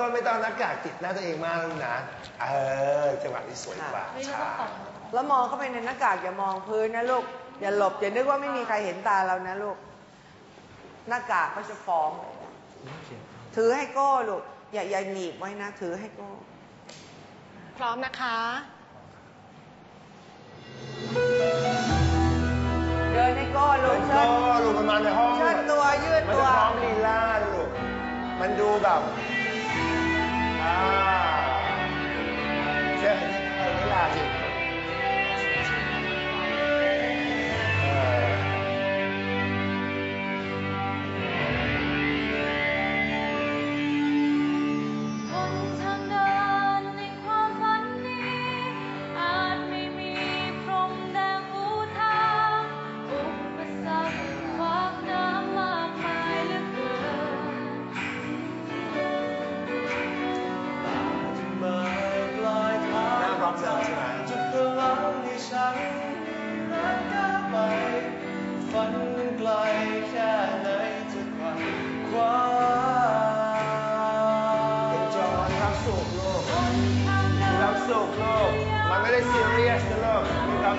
ต้นไม่ต้องหน้ากากติดหน้าตัวเองมากแล้วนะ เออจังหวะนี้สวยกว่าไม่รู้ใช่ว่าต่อแล้วมองเข้าไปในหน้ากากอย่ามองพื้นนะลูก อย่าหลบอย่านึกว่าไม่มีใครเห็นตาเรานะลูก หน้ากากก็จะฟ้องเลยนะถือให้โก้ลูก อย่าอย่าหนีบไว้นะ ถือให้โก้ พร้อมนะคะ เดินให้โก้ลูลูกกเชิโตดลูกมันมาในห้องเชิดตัวยืดมันตัวจะพร้อมลีลาลูก มันดูแบบ อ่ กมันไม่ได้ซีเรียสนะลูกมีควา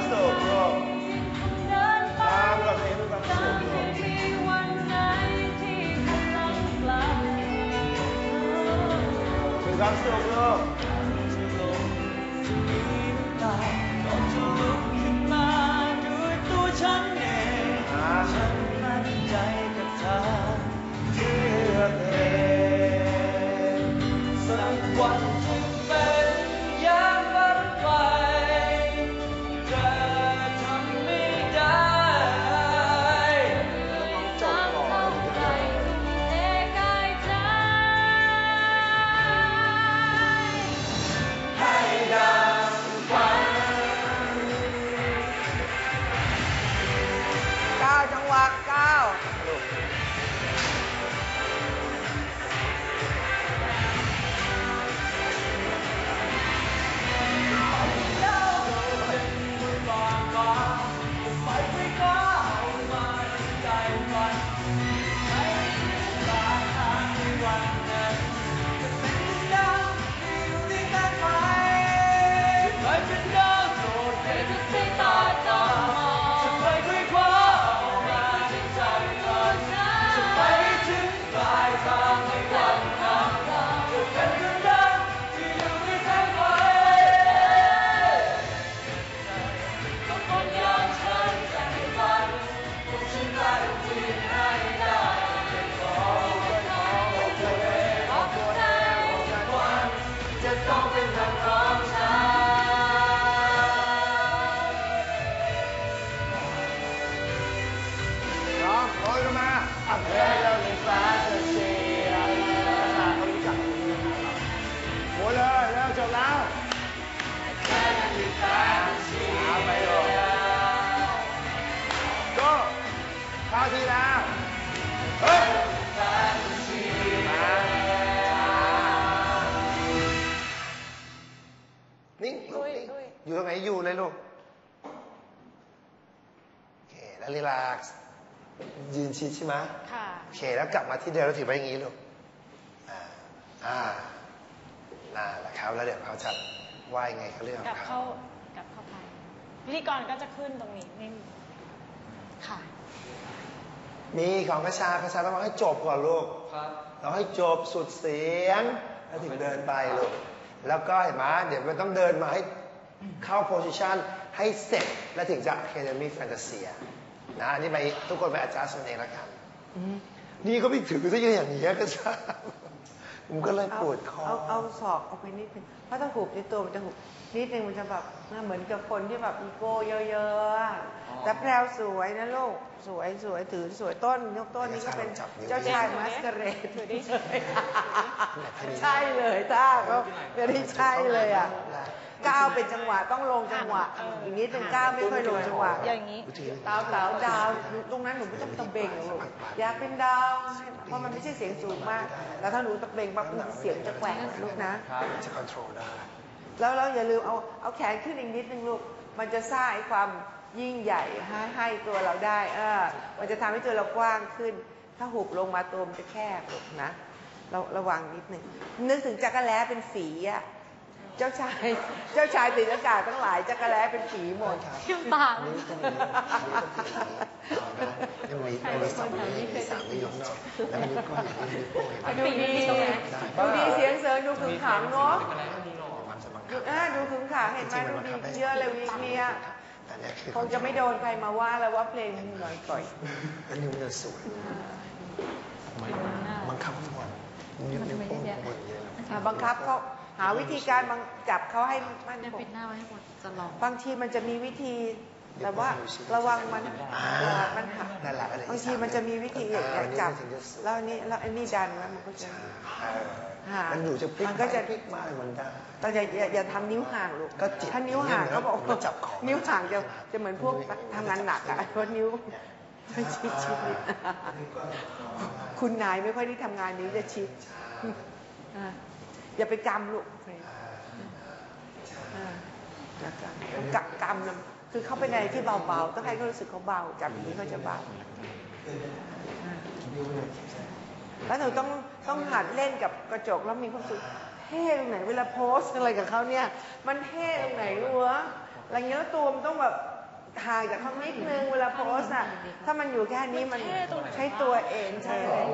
น้องโอ้ยเข้ามาอะเพลงเราในฟ้าจะเชียร์เขารู้จักหมดเลยเร็วจบแล้วเอาไปเลยก็ข้าที่แล้วเฮ้ยมานิ่งลูกนิ่งอยู่ตรงไหนอยู่เลยลูกโอเคแล้วรีแลกซ์ ยืนชิดใช่ไหมค่ะ โอเค แล้วกลับมาที่เดิมแล้วถือไว้อย่างนี้ลูก อ่า อ่าน่าแหละครับ แล้วเดี๋ยวเขาจะว่ายังไงเขาเรื่องขกลัอบงเข้าเขากลับเข้าไป พิธีกรก็จะขึ้นตรงนี้ไม่มีค่ะ มีของกระชากระชาต้องให้จบก่อนลูก ครับ เราให้จบสุดเสียง แล้วถึงเดินไปลูก แล้วก็เห็นไหมเดี๋ยวมันต้องเดินมาให้เข้าโพสิชันให้เสร็จ แล้วถึงจะ Academy Fantasia นะอันนี้ไปทุกคนไปอาจารย์ส่วนเองแล้วกันนี่ก็ไม่ถือซะอย่างนี้ก็ใช่ผมก็เลยปวดคอเอาเอาศอกเอาไปนิดนึงเพราะถ้าหุบในตัวมันจะหุบนิดนึงมันจะแบบเหมือนกับคนที่แบบอีโก้เยอะๆอะแต่แพรวสวยนะลูกสวยสวยถือสวยต้นยกต้นนี้ก็เป็นเจ้าชายมัสกเรดถือดิใช่เลยท่าเขาไม่ได้ใช่เลยอะ ก้าวเป็นจังหวะต้องลงจังหวะอีกนิดนึงก้าวไม่ค่อยลงจังหวะอย่างนี้ดาวสาวดาวตรงนั้นหนูไม่ต้องตะเบงหรอกลูกอยากเป็นดาวเพราะมันไม่ใช่เสียงสูงมาก แล้วถ้าหนูตะเบงปั๊บเสียงจะแกว่งลูกนะจะคอนโทรลได้แล้วแล้วอย่าลืมเอาเอาแขนขึ้นอีกนิดนึงลูกมันจะสร้างไอ้ความยิ่งใหญ่ให้ให้ตัวเราได้ เออ มันจะทำให้ตัวเรากว้างขึ้น ถ้าหุบลงมาตัวมันจะแคบลูกนะเราระวังนิดหนึ่งนึกถึงจักรแล้เป็นฝีอะเจ้าชาย เจ้าชายติดอากาศทั้งหลายจักรแล้เป็นฝีหมดทิ่มปากอันนี้ก็มีอันนี้ก็มียังมียังมีสองนิ้วมีสามนิ้วแล้วอันนี้ก็อย่างนี้นิ้วโป้งดูดีดูดีเสียงเสริงดูขึงขังเนาะมันจะบังดูคับอ่าดูขึงขังเห็นไหมดูดีเยอะเลยวิกเนี่ยแต่เนี่ยคือคงจะไม่โดนใครมาว่าแล้วว่าเพลงหน่อยก่อยอันนี้มันจะสวยบังคับทุกวันนิ้วนิ้วโป้งบนเยอะอ่าบังคับเขา หาวิธีการบังจับเขาให้มันเนี่ยปิดหน้าไว้ให้หมดจะลองบางทีมันจะมีวิธี แต่ว่าระวังมันอ่ามันหักนั่นแหละอะไรบางทีมันจะมีวิธีอย่างเงี้ยจับถึงจะสวยแล้วอันนี้แล้วอันนี้ดันแล้วมันก็จะเออห่างมันอยู่จะพลิกมันก็จะพลิกมามันได้แต่อย่าอย่าอย่าทำนิ้วห่างลูกก็จิบถ้านิ้วห่างเขาบอกแล้วจับของนิ้วห่างจะจะเหมือนพวกทำงานหนักอะเพราะนิ้วไม่ชิดชิดนิดคุณนายไม่ค่อยได้ทำงานนิ้วจะชิด อะอย่าไปกำลูกอะอย่ากำต้องกะกำนะคือเขาเป็นอะไรที่เบาๆต้องให้เขารู้สึกเขาเบาจับอย่างนี้เขาจะเบาอะแล้วหนูต้องต้องหัดเล่นกับกระจกแล้วมีความสุขเท่ตรงไหนเวลาโพสอะไรกับเขาเนี่ย มันเท่ตรงไหนรู้วะอะไรเงี้ยแล้วตัวมันต้องแบบห่างจากเขานิดนึงเวลาโพสอะถ้ามันอยู่แค่นี้มันใช้ตัวเองใช่เลย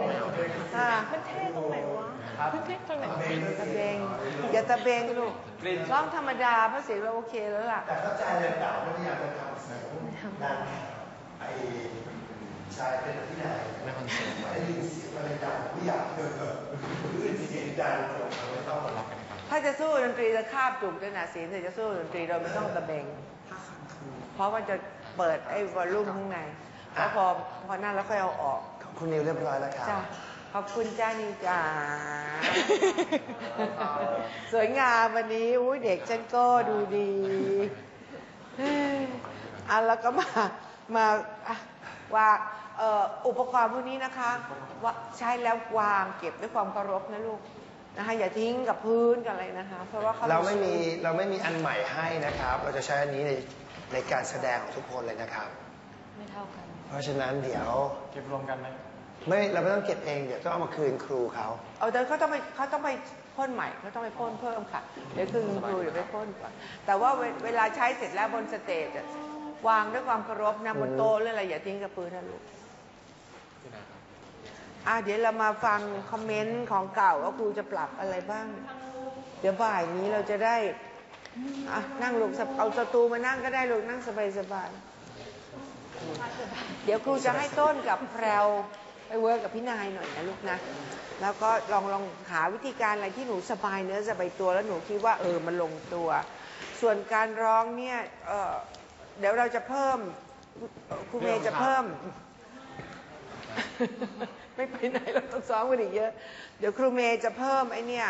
อ่ามันเท่ตรงไหนวะมันเท่ ตรงไหนตะเบงอย่าตะเบงลูกร้องธรรมดาเพราะเสียงเราโอเคแล้วล่ะ แต่เข้าใจเลยเต่าไม่ได้อยากจะทำเสียงดังไอ้ชายเป็นที่ไหนไม่คอนเสิร์ตไม่ได้ยินเสียงอะไรดังไม่อยากเออเออคือเสียงดังไม่ต้องมาล็อกกันครับถ้าจะสู้ดนตรีจะคาบจุกด้วยนะเสียงเธอจะสู้ดนตรีเราไม่ต้องตะเบง เพราะว่าจะเปิดไอ้วอลลุ่มข้างในแล้วพอพอนั่นแล้วค่อยเอาออกขอบคุณนิวเรียบร้อยแล้วครับจ้ะ ขอบคุณจ้านิวจ๋าสวยงามวันนี้อุ้ยเด็กฉันก็ดูดีเอ้ยอะแล้วก็มามาอะวางเอ่ออุปกรณ์พวกนี้นะคะว่าใช้แล้ววางเก็บด้วยความเคารพนะลูกนะคะอย่าทิ้งกับพื้นกับอะไรนะคะ เพราะว่าเขาเราไม่มีเราไม่มีอันใหม่ให้นะครับ เราจะใช้อันนี้ในในการแสดงของทุกคนเลยนะครับ ไม่เท่ากัน เพราะฉะนั้นเดี๋ยวเก็บรวมกันไหม ไม่เราไม่ต้องเก็บเองเดี๋ยวต้องเอามาคืนครูเขาเอาแต่เขาต้องไปเขาต้องไปพ่นใหม่เขาต้องไปพ่นเพิ่มค่ะ เดี๋ยวคือครูเดี๋ยวไปพ่นก่อนแต่ว่าเวเวลาใช้เสร็จแล้วบนสเตจอะวางด้วยความเคารพนะบนโต๊ะหรืออะไรอย่าทิ้งกับพื้นนะลูกอะเดี๋ยวเรามาฟังคอมเมนต์ของเก่าว่าครูจะปรับอะไรบ้าง เดี๋ยวบ่ายนี้เราจะได้อะนั่งลูกเอาสตูมานั่งก็ได้ลูกนั่งสบายๆเดี๋ยวครูจะให้ต้นกับแพรว ไปเวิร์กกับพี่นายหน่อยนะลูกนะ แล้วก็ลองลองหาวิธีการอะไรที่หนูสบายเนื้อสบายตัวแล้วหนูคิดว่าเออมันลงตัว ส่วนการร้องเนี่ยเออเดี๋ยวเราจะเพิ่มครูเมย์จะเพิ่ม ไม่ไปไหนเราต้องซ้อมกันอีกเยอะ เดี๋ยวครูเมย์จะเพิ่มไอเนี่ย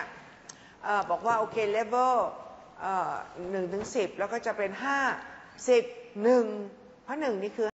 เออบอกว่าโอเคเลเวลหนึ่งถึงสิบแล้วก็จะเป็นห้าสิบหนึ่งเพราะหนึ่งนี่คือ